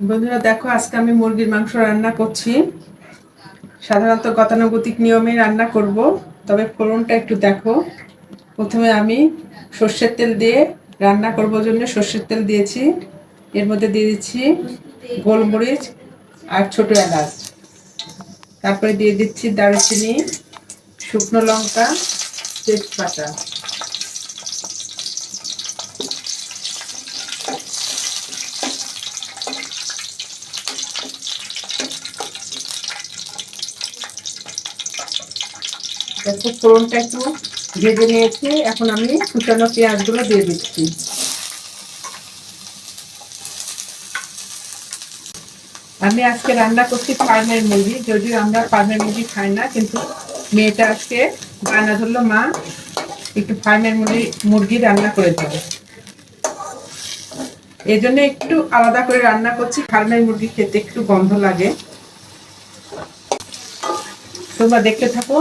বন্ধুরা, দেখো, আজকে আমি মুরগির মাংস রান্না করছি। সাধারণত গতানুগতিক নিয়মে রান্না করব, তবে ফোড়নটা একটু দেখো। প্রথমে আমি সর্ষের তেল দিয়ে রান্না করব জন্য সর্ষের তেল দিয়েছি। এর মধ্যে দিয়ে দিচ্ছি গোলমরিচ আর ছোট এলাচ। তারপরে দিয়ে দিচ্ছি দারুচিনি, শুকনো লঙ্কা, তেজপাতা। দেখো, ফোড়নটা একটু ভেজে নিয়েছি। এখন আমি কুচানো পেঁয়াজগুলো দিয়ে দিচ্ছি। আমি আজকে রান্না করছি ফার্মের মুরগি। যদিও আমরা ফার্মের মুরগি খাই না, কিন্তু মেয়েটা আজকে রান্না ধরলো, মা, একটু ফার্মের মুরগি মুরগি রান্না করে দেবো এই জন্য একটু আলাদা করে রান্না করছি। ফার্মের মুরগি খেতে একটু গন্ধ লাগে। তোমরা দেখতে থাকো।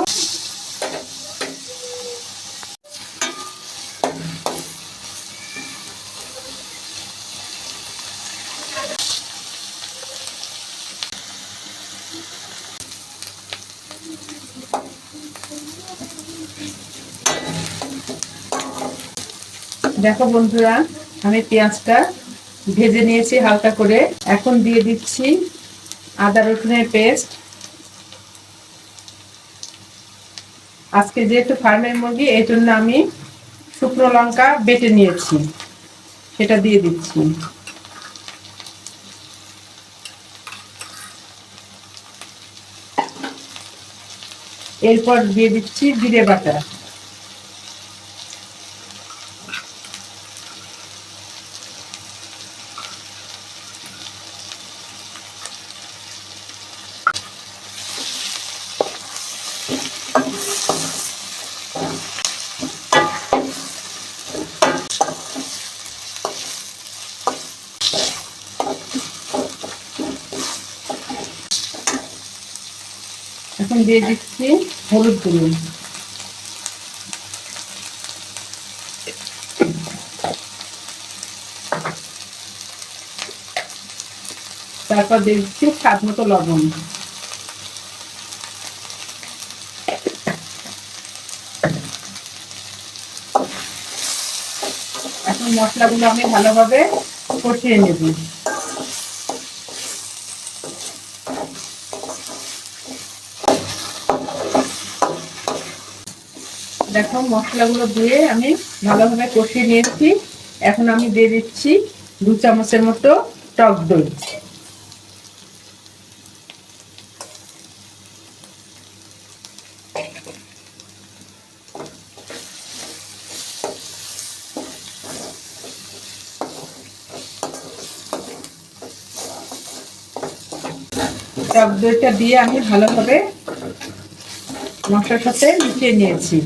দেখো বন্ধুরা, আমি পেঁয়াজটা ভেজে নিয়েছি হালকা করে। এখন দিয়ে দিচ্ছি আদা রসুনের পেস্ট। আজকে যেহেতু ফার্মের মুরগি এই জন্য আমি শুকনো লঙ্কা বেটে নিয়েছি। সেটা দিয়ে দিচ্ছি। এরপর দিয়ে দিচ্ছি জিরে বাটা। এখন দিয়ে দিচ্ছি হলুদ গুঁড়ো। তারপর দিয়ে দিচ্ছি স্বাদ মতো লবণ। মশলাগুলো আমি ভালোভাবে কষিয়ে নেব। দেখো, মশলাগুলো দিয়ে আমি ভালোভাবে কষিয়ে নিয়েছি। এখন আমি দিয়ে দিচ্ছি দু চামচের মতো টক দই। টক দইটা দিয়ে আমি ভালোভাবে মশলার সাথে মিশিয়ে নিয়েছি।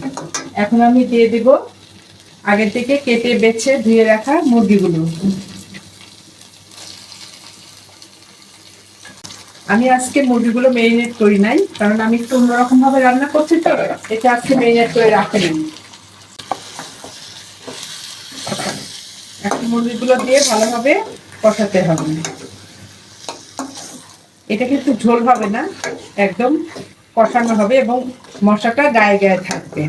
এখন আমি দিয়ে দিব আগে থেকে কেটে বেছে ধুয়ে রাখা মুরগিগুলো। আমি আজকে মুরগিগুলো মেরিনেট করি নাই, কারণ আমি একটু অন্যরকম ভাবে রান্না করছি তো এটা আজকে মেরিনেট করে রাখে নাই। এখন মুরগিগুলো দিয়ে ভালোভাবে কষাতে হবে। এটা কিন্তু ঝোল হবে না, একদম কষানো হবে এবং মশাটা গায়ে গায়ে থাকবে।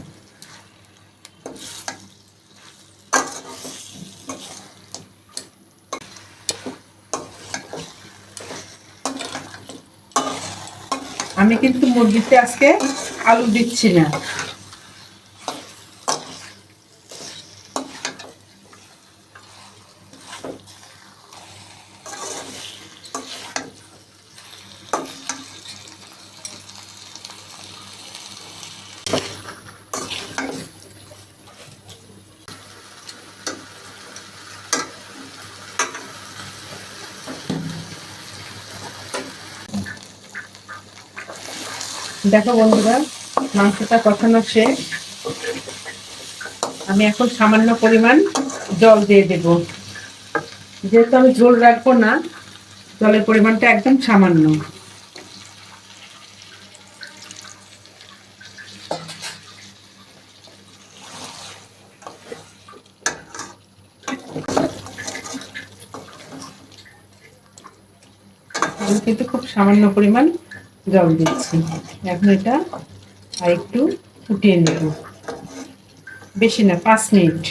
আমি কিন্তু মুরগিতে আজকে আলু দিচ্ছি না। দেখো বন্ধুরা, মাংসটা কষানো শেষ। আমি এখন সামান্য পরিমাণ জল দিয়ে দেব। যেহেতু আমি ঝোল রাখব না, জলের পরিমাণটা একদম সামান্য। কিন্তু খুব সামান্য পরিমাণ জল দিচ্ছি। এখন এটা আর একটু ফুটিয়ে নেব। বেশি না পাঁচ মিনিট।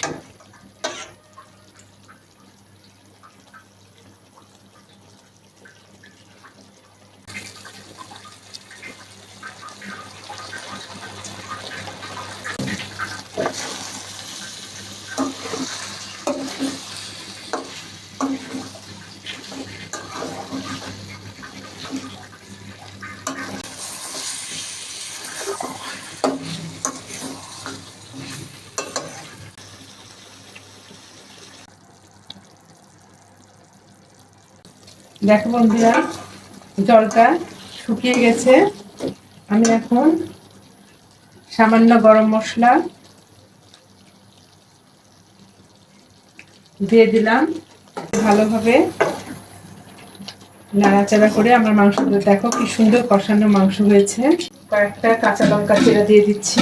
দেখো বন্ধুরা, জলটা শুকিয়ে গেছে। আমি এখন সামান্য গরম মশলা দিয়ে দিলাম। ভালোভাবে নাড়াচাড়া করে আমার মাংসগুলো, দেখো কি সুন্দর কষানো মাংস হয়েছে। কয়েকটা কাঁচা লঙ্কা চেরা দিয়ে দিচ্ছি।